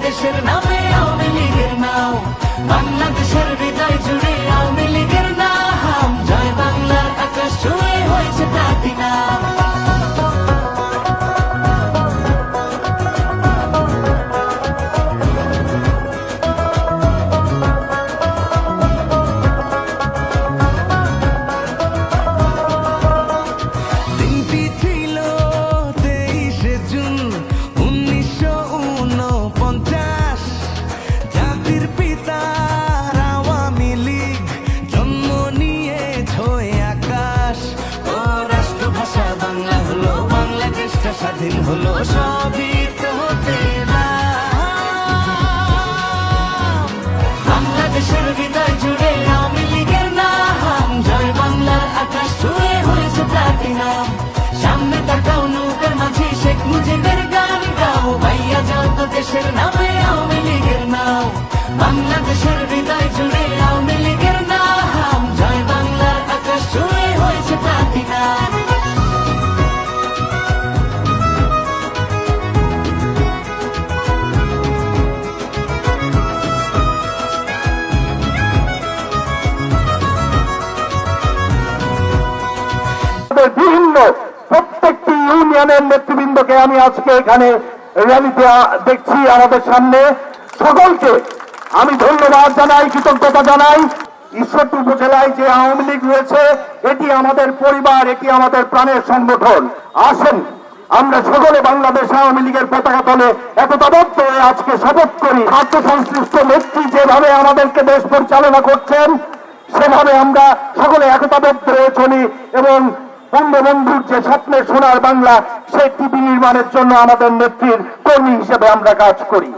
ভাইয়া যাও গো দেশের নামে আওয়ামী লীগের নাও বাংলাদেশের স্বাধীন হলো সবই। আমাদের বিভিন্ন প্রত্যেকটি ইউনিয়নের নেতৃবৃন্দকে আমি আজকে এখানে র্যালিতে দেখছি আমাদের সামনে। সকলকে আমি ধন্যবাদ জানাই, কৃতজ্ঞতা জানাই। ঈশ্বরদী উপজেলায় যে আওয়ামী লীগ রয়েছে, এটি আমাদের পরিবার, এটি আমাদের প্রাণের সংগঠন। আসেন, আমরা সকলে বাংলাদেশ আওয়ামী লীগের পতাকা তলে একতাবদ্ধ হয়ে আজকে শপথ করি। স্বার্থ সংশ্লিষ্ট নেত্রী যেভাবে আমাদেরকে দেশ পরিচালনা করছেন, সেভাবে আমরা সকলে একতাবদ্ধ হয়ে চলি এবং বঙ্গবন্ধুর যে স্বপ্নে সোনার বাংলা, সেই টিভি নির্মাণের জন্য আমাদের নেত্রীর কর্মী হিসেবে আমরা কাজ করি।